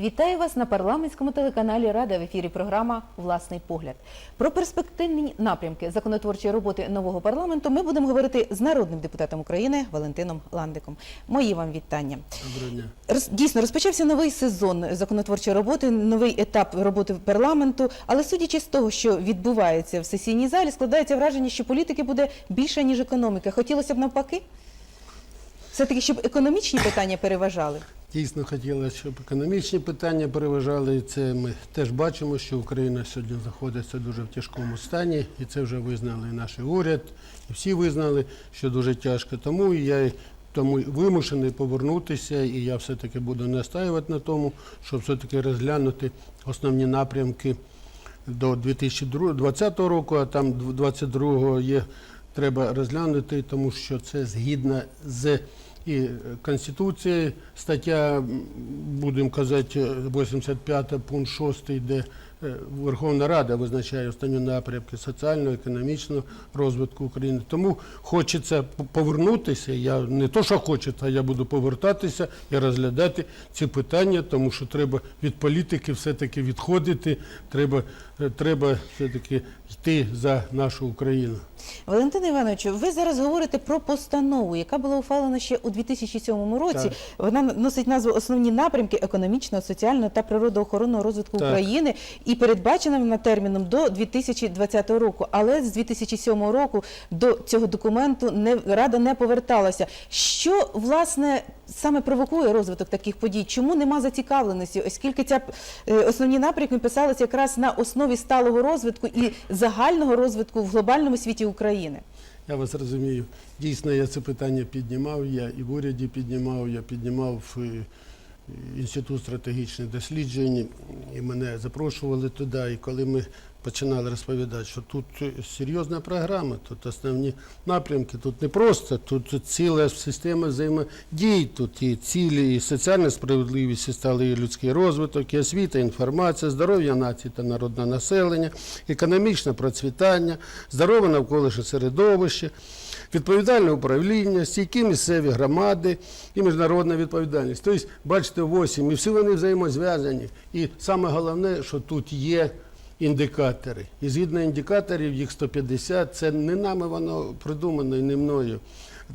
Вітаю вас на парламентському телеканалі Рада в ефірі. Програма Власний погляд. Про перспективні напрямки законотворчої роботи нового парламенту ми будемо говорити з народним депутатом України Валентином Ландиком. Мої вам вітання. Доброго дня. Дійсно, розпочався новий сезон законотворчої роботи, новий етап роботи парламенту. Але судячи з того, що відбувається в сесійній залі, складається враження, що політики буде більше ніж економіка. Хотілося б навпаки, все таки, щоб економічні питання переважали. Дійсно хотілося, щоб економічні питання переважали. І це ми теж бачимо, що Україна сьогодні знаходиться дуже в тяжкому стані, і це вже визнали і наш уряд, і всі визнали, що дуже тяжко. Тому я тому вимушений повернутися, і я все-таки буду настаювати на тому, щоб все-таки розглянути основні напрямки до 2020 року, а там 2022 є треба розглянути, тому що це згідно з і Конституції, стаття, будемо казати, 85 пункт 6, де Верховна Рада визначає основні напрямки соціального, економічного розвитку України. Тому хочеться повернутися. Я не то, що хочу, а я буду повертатися і розглядати ці питання, тому що треба від політики все-таки відходити. Треба, е, треба все-таки йти за нашу Україну. Валентина Івановичу, ви зараз говорите про постанову, яка була ухвалена ще у 2007 році. Так. Вона носить назву Основні напрямки економічного, соціального та природоохоронного розвитку Так. України і передбачена вона терміном до 2020 року. Але з 2007 року до цього документу не рада не поверталася. Що власне саме провокує розвиток таких подій? Чому нема зацікавленості? Оскільки ця е, основні напрямки писалися якраз на основі сталого розвитку і загального розвитку в глобальному світі України. Я вас розумію. Дійсно, я це питання піднімав. Я і в уряді піднімав, я піднімав е, інститут стратегічних досліджень, і мене запрошували туди. І коли ми починали розповідати, що тут серйозна програма, тут основні напрямки, тут не просто, тут ціла система взаємодій, тут і цілі, і соціальна справедливість, і сталий людський розвиток, і освіта, інформація, здоров'я нації та народного населення, економічне процвітання, здорове навколишнє середовище, відповідальне управління, стійкі місцеві громади і міжнародна відповідальність. Тобто, бачите, 8, і всі вони взаємозв'язані. І саме головне, що тут є індикатори. І згідно індикаторів, їх 150, це не нами воно придумано і не мною.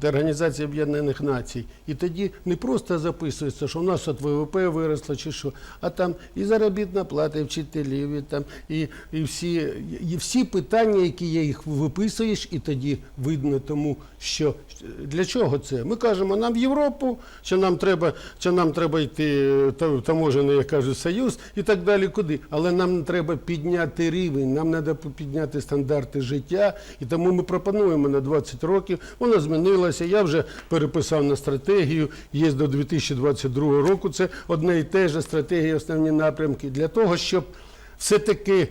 Це Організація Об'єднаних Націй. І тоді не просто записується, що в нас от ВВП виросло чи що, а там і заробітна плата, і вчителів, і, там, і, і, всі, і всі питання, які є, їх виписуєш, і тоді видно тому, що для чого це? Ми кажемо, нам в Європу, що нам треба, що нам треба йти е, та- таможений, як кажуть, союз і так далі. Куди? Але нам треба підняти рівень, нам треба підняти стандарти життя. І тому ми пропонуємо на 20 років. Воно змінилося. Я вже переписав на стратегію. Є до 2022 року. Це одне і те ж стратегія, основні напрямки для того, щоб все-таки.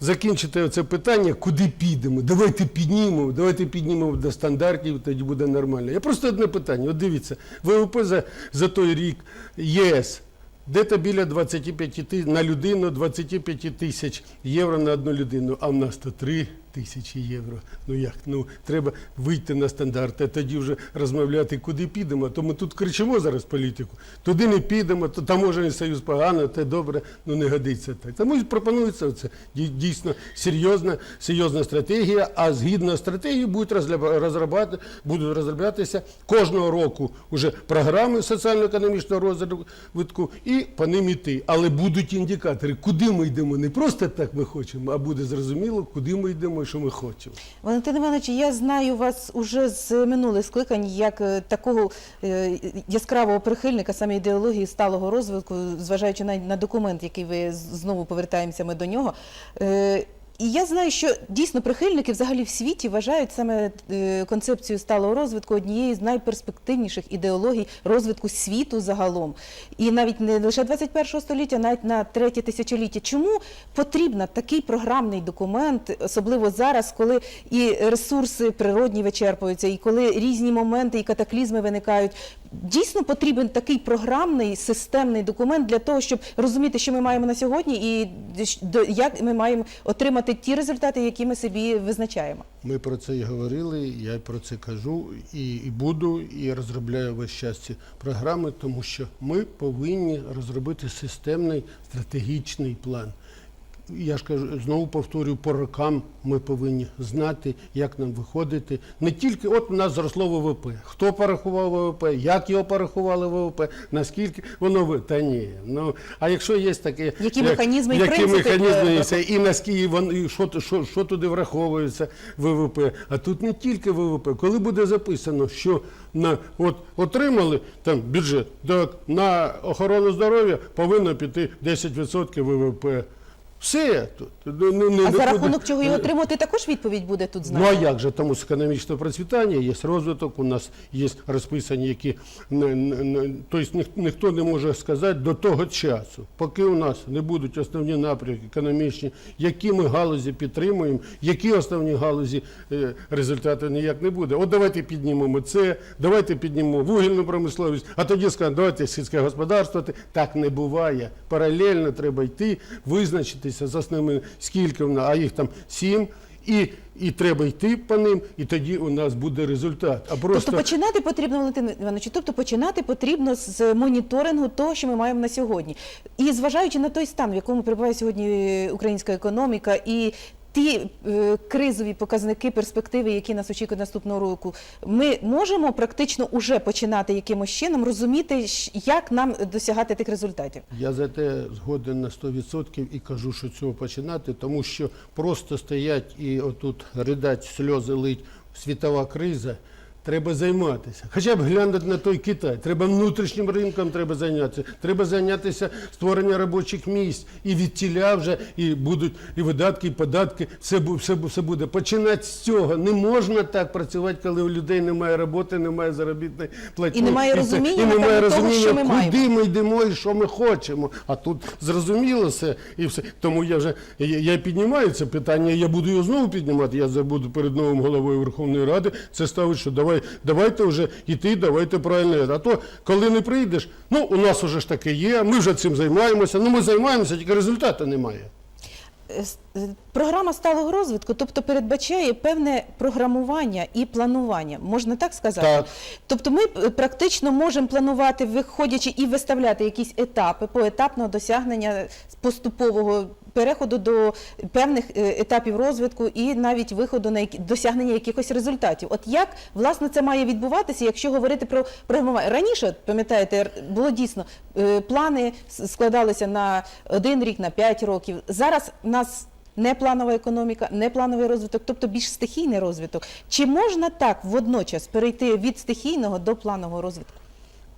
Закінчити це питання, куди підемо. Давайте піднімемо, давайте піднімемо до стандартів, тоді буде нормально. Я просто одне питання. От дивіться, ВВП за, за той рік ЄС. Де-то біля 25 ти- на людину 25 тисяч євро на одну людину, а в нас то 3 тисячі євро. Ну як? Ну треба вийти на стандарти, а тоді вже розмовляти, куди підемо. То ми тут кричимо зараз політику. Туди не підемо, то таможений союз погано, те добре, ну не годиться так. Тому пропонується це дійсно серйозна, серйозна стратегія. А згідно стратегії будуть розробляти, будуть розроблятися кожного року уже програми соціально-економічного розвитку і по ним іти. Але будуть індикатори, куди ми йдемо. Не просто так ми хочемо, а буде зрозуміло, куди ми йдемо і що ми хочемо. Валентин Іванович, я знаю вас уже з минулих скликань як е, такого е, яскравого прихильника саме ідеології сталого розвитку, зважаючи на, документ, який ви знову повертаємося ми до нього. І я знаю, що дійсно прихильники взагалі в світі вважають саме е, концепцію сталого розвитку однією з найперспективніших ідеологій розвитку світу загалом. І навіть не лише 21 століття, навіть на третє тисячоліття. Чому потрібен такий програмний документ, особливо зараз, коли і ресурси природні вичерпуються, і коли різні моменти і катаклізми виникають? Дійсно потрібен такий програмний системний документ для того, щоб розуміти, що ми маємо на сьогодні, і як ми маємо отримати ті результати, які ми собі визначаємо. Ми про це і говорили, я про це кажу і, і буду, і розробляю весь час ці програми, тому що ми повинні розробити системний стратегічний план. Я ж кажу, знову повторюю, по рокам ми повинні знати, як нам виходити. Не тільки от у нас зросло ВВП. Хто порахував ВВП, як його порахували ВВП, наскільки воно ви. Та ні. Ну а якщо є таке, Які як- механізми і які принципи, механізми е, і і наскільки вон, і що, що, що туди враховується ВВП. А тут не тільки ВВП. Коли буде записано, що на от отримали там бюджет, так на охорону здоров'я повинно піти 10% ВВП. Все тут ну, не, не, А не за буде- рахунок чого його отримати, також відповідь буде тут знати? Ну а як же? Тому з економічного процвітання є розвиток, у нас є розписані, які не- не- не- тобто ніх- ніхто не може сказати до того часу, поки у нас не будуть основні напрямки економічні, які ми галузі підтримуємо, які основні галузі е, результату ніяк не буде. От давайте піднімемо це, давайте піднімемо вугільну промисловість, а тоді скажемо, давайте сільське господарство. Так не буває. Паралельно треба йти, визначитися з основними, скільки в нас, а їх там сім. І, і треба йти по ним, і тоді у нас буде результат. А просто Тобто починати потрібно, Валентин Іванович, тобто починати потрібно з моніторингу того, що ми маємо на сьогодні. І зважаючи на той стан, в якому перебуває сьогодні українська економіка, і ті е, кризові показники, перспективи, які нас очікують наступного року, ми можемо практично уже починати якимось чином розуміти, як нам досягати тих результатів. я за те згоден на 100% і кажу, що цього починати, тому що просто стоять і отут ридать сльози лить світова криза. Треба займатися. Хоча б глянути на той Китай. Треба внутрішнім ринком треба зайнятися. Треба зайнятися створенням робочих місць. І від тіля вже і будуть і видатки, і податки. Все, все, все буде. Починати з цього. Не можна так працювати, коли у людей немає роботи, немає заробітної платні. І немає розуміння, і немає напевно, того, що ми куди маємо. ми йдемо і що ми хочемо. А тут зрозуміло все і все. Тому я вже я, я піднімаю це питання. Я буду його знову піднімати. Я забуду перед новим головою Верховної Ради. Це ставить, що давай, давайте вже йти, давайте правильно. А то коли не прийдеш, ну у нас вже ж таке є. Ми вже цим займаємося. Ну ми займаємося, тільки результату немає. Е, е, Програма сталого розвитку, тобто передбачає певне програмування і планування, можна так сказати? Так. Тобто ми е, практично можемо планувати, виходячи і виставляти якісь етапи поетапного досягнення поступового переходу до певних е, етапів розвитку і навіть виходу на досягнення якихось результатів. От як власне це має відбуватися, якщо говорити про програмування? Раніше, пам'ятаєте, було дійсно е, плани складалися на один рік, на п'ять років. Зараз в нас не планова економіка, не плановий розвиток, тобто більш стихійний розвиток. Чи можна так водночас перейти від стихійного до планового розвитку?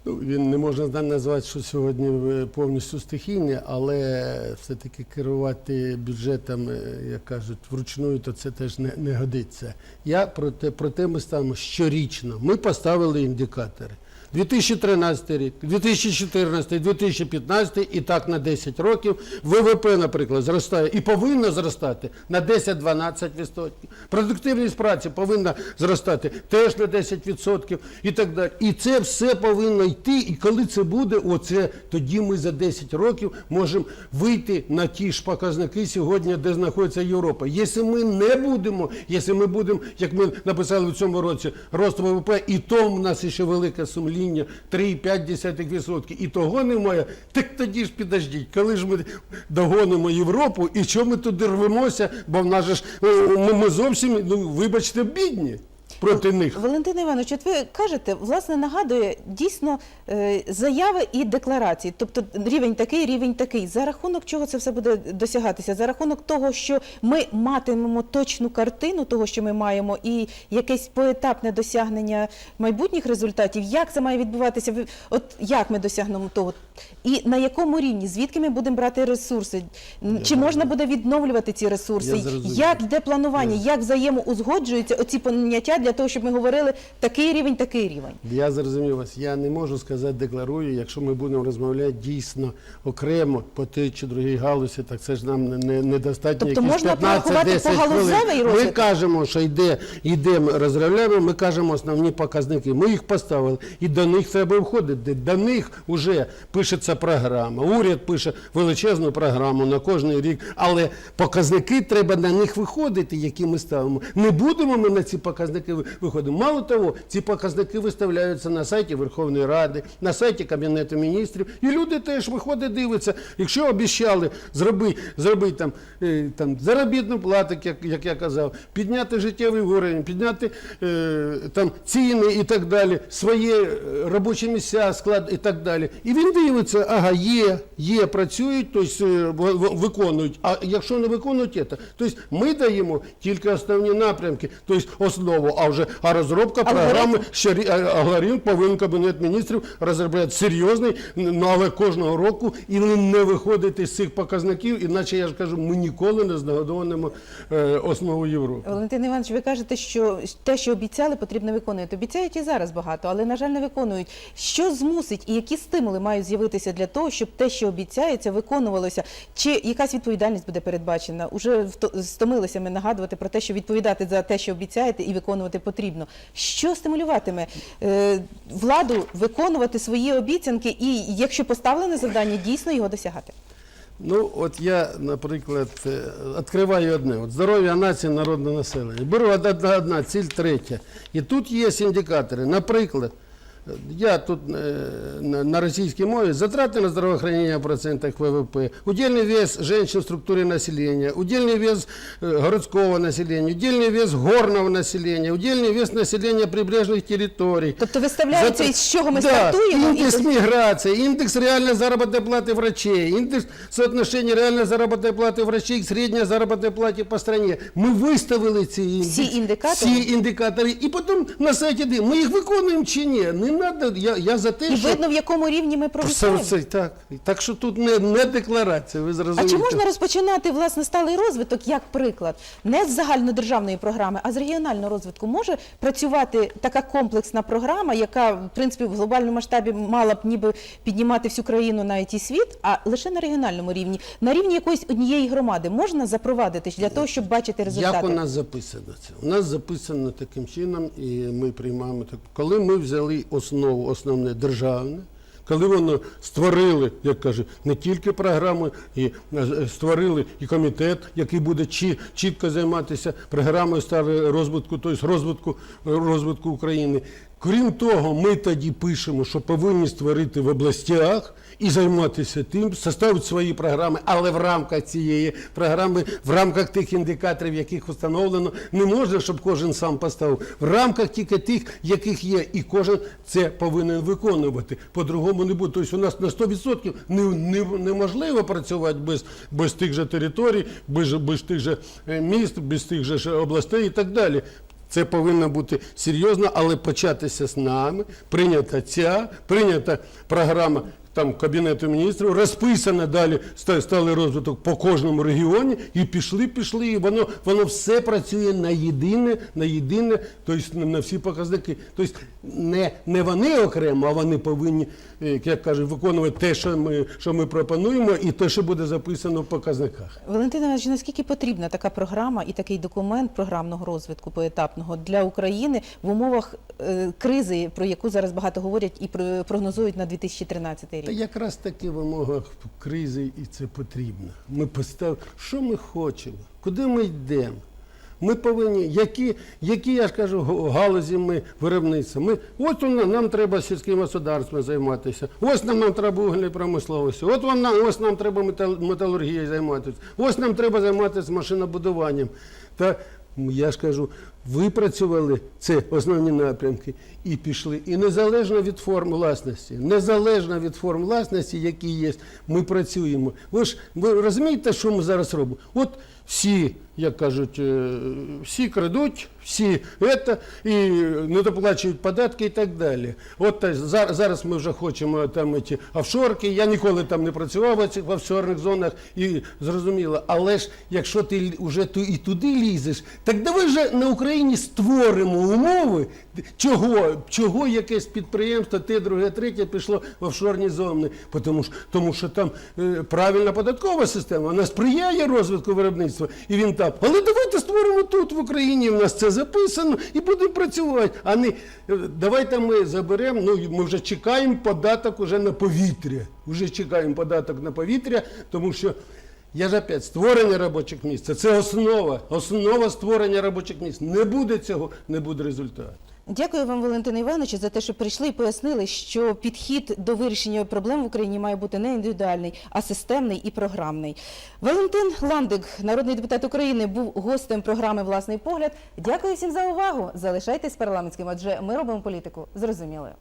Ну, він не можна назвати, що сьогодні е, повністю стихійне, але все-таки керувати бюджетом, е, як кажуть, вручну, то це теж не, не годиться. Я про те, про те ми ставимо щорічно. Ми поставили індикатори. 2013 рік, 2014, 2015 і так на 10 років. ВВП, наприклад, зростає і повинна зростати на 10-12%. Продуктивність праці повинна зростати теж на 10% і так далі. І це все повинно йти. І коли це буде, оце тоді ми за 10 років можемо вийти на ті ж показники сьогодні, де знаходиться Європа. Якщо ми не будемо, якщо ми будемо, як ми написали в цьому році, рост ВВП, і то в нас ще велике сумління 3,5%, і того немає, так тоді ж підождіть, коли ж ми догонимо Європу і що ми туди рвемося, бо в нас ж е, ми зовсім, ну вибачте, бідні проти них. Валентина Іванович, от ви кажете, власне, нагадує дійсно е, заяви і декларації, тобто рівень такий, рівень такий. За рахунок чого це все буде досягатися? За рахунок того, що ми матимемо точну картину того, що ми маємо, і якесь поетапне досягнення майбутніх результатів. Як це має відбуватися? От як ми досягнемо того? І на якому рівні? Звідки ми будемо брати ресурси? Чи можна буде відновлювати ці ресурси? Як йде планування? Як взаємоузгоджуються оці поняття для того, щоб ми говорили такий рівень, такий рівень. Я зрозумів вас. Я не можу сказати, декларую, якщо ми будемо розмовляти дійсно окремо по тій чи другій галузі, так це ж нам не, не, недостатньо. Тобто якісь можна 15-10 порахувати погалузевий хвилин. Ми кажемо, що йде, йдемо, розробляємо, ми кажемо основні показники. Ми їх поставили, і до них треба входити. До них вже пишеться програма. Уряд пише величезну програму на кожний рік, але показники треба на них виходити, які ми ставимо. Не будемо ми на ці показники ви- Мало того, ці показники виставляються на сайті Верховної Ради, на сайті Кабінету міністрів, і люди теж виходять, дивляться. Якщо обіцяли зробити зроби там, е, там заробітну плату, як, як я казав, підняти життєвий уровень, підняти е, там ціни і так далі, свої е, робочі місця, склад і так далі. І він дивиться, ага, є, є, працюють, тобто виконують. А якщо не виконують це, тобто ми даємо тільки основні напрямки, тобто основу, а вже а розробка Алгоритм. програми ще рі- а- алгоритм повинен кабінет міністрів розробляти серйозний, ну але кожного року і не- виходити з цих показників, іначе я ж кажу, ми ніколи не знагодовуємо е, основу Європи. Валентин Іванович, ви кажете, що те, що обіцяли, потрібно виконувати. Обіцяють і зараз багато, але на жаль не виконують. Що змусить і які стимули мають з'явитися для того, щоб те, що обіцяється, виконувалося? Чи якась відповідальність буде передбачена? Уже вто- стомилися ми нагадувати про те, що відповідати за те, що обіцяєте, і виконувати потрібно. Що стимулюватиме е, владу виконувати свої обіцянки, і якщо поставлене завдання, дійсно його досягати? Ну, от я, наприклад, е, відкриваю одне: от здоров'я нації, народне населення. Беру одна, одна, ціль третя. І тут є індикатори. Наприклад, я тут е, на, на російській мові затрати на здравоохранение в процентах ВВП, удельный вес женщин в структуре населения, удельный вес э, городского населения, удельный вес горного населения, удельный вес населения прибрежных территорий. Тобто виставляється, Зат- із чого ми да, стартуємо, і Індекс миграции, индекс реальной заработной платы врачей, индекс соотношения реальной заработной платы врачей к средней заработной плате по стране. Ми виставили ці індекси, Всі індикатори? всі індикатори, і потім на сайті дивимо, ми їх виконуємо чи ні. Надо, я, я за те, і що... видно, в якому рівні ми Все, прогресуємо. все, так. так що тут не, не декларація, ви А зрозумієте. чи можна розпочинати власне сталий розвиток як приклад не з загальнодержавної програми, а з регіонального розвитку? Може працювати така комплексна програма, яка в принципі в глобальному масштабі мала б ніби піднімати всю країну навіть і світ, а лише на регіональному рівні, на рівні якоїсь однієї громади можна запровадити для того, щоб бачити результати? Як у нас записано це? У нас записано таким чином, і ми приймаємо так. Коли ми взяли основу, основне державне, коли воно створили, як каже, не тільки програму, і е, створили і комітет, який буде чі- чітко займатися програмою старого розвитку, тобто розвитку, розвитку України. Крім того, ми тоді пишемо, що повинні створити в областях і займатися тим, составити свої програми, але в рамках цієї програми, в рамках тих індикаторів, яких встановлено, не можна, щоб кожен сам поставив. В рамках тільки тих, яких є, і кожен це повинен виконувати. По-другому не буде. Тобто у нас на 100% не, не, неможливо працювати без, без тих же територій, без, без тих же е, міст, без тих же областей і так далі. Це повинно бути серйозно, але початися з нами. Прийнята ця, прийнята програма там Кабінету міністрів, розписана далі ста- сталий розвиток по кожному регіоні, і пішли, пішли, і воно, воно все працює на єдине, на єдине, тобто на- всі показники. Тобто не, не вони окремо, а вони повинні, е, як кажуть, виконувати те, що ми, що ми пропонуємо, і те, що буде записано в показниках. Валентина Іванович, наскільки потрібна така програма і такий документ програмного розвитку поетапного для України в умовах е, кризи, про яку зараз багато говорять і про- прогнозують на 2013 рік? Та якраз таки в умовах кризи і це потрібно. Ми постав... що ми хочемо, куди ми йдемо. Ми повинні, які, які я ж кажу, галузі ми виробництва. Ми, от у нас- нам треба сільським господарством займатися, ось нам, нам треба вугільною промисловістю, от вам, нам- ось нам треба метал, металургією займатися, ось нам треба займатися машинобудуванням. Та я ж кажу, випрацювали це основні напрямки і пішли. І незалежно від форм власності, незалежно від форм власності, які є, ми працюємо. Ви ж ви розумієте, що ми зараз робимо? От всі, як кажуть, е, всі крадуть, всі це, і не доплачують податки і так далі. От та зараз ми вже хочемо там ці офшорки. Я ніколи там не працював в офшорних зонах і зрозуміло. Але ж якщо ти вже і туди лізеш, так давай же на Україні. Україні створимо умови, чого, чого якесь підприємство, те, друге, третє пішло в офшорні зони. Тому що, тому що там е, правильна податкова система, вона сприяє розвитку виробництва, і він там. Але давайте створимо тут, в Україні, в нас це записано, і будемо працювати. А не е, давайте ми заберемо, ну ми вже чекаємо податок уже на повітря. Вже чекаємо податок на повітря, тому що. Я ж опять створення робочих місць. Це основа, основа створення робочих місць. Не буде цього, не буде результату. Дякую вам, Валентине Івановичу, за те, що прийшли і пояснили, що підхід до вирішення проблем в Україні має бути не індивідуальний, а системний і програмний. Валентин Ландик, народний депутат України, був гостем програми Власний погляд. Дякую всім за увагу. Залишайтесь парламентським, адже ми робимо політику зрозумілою.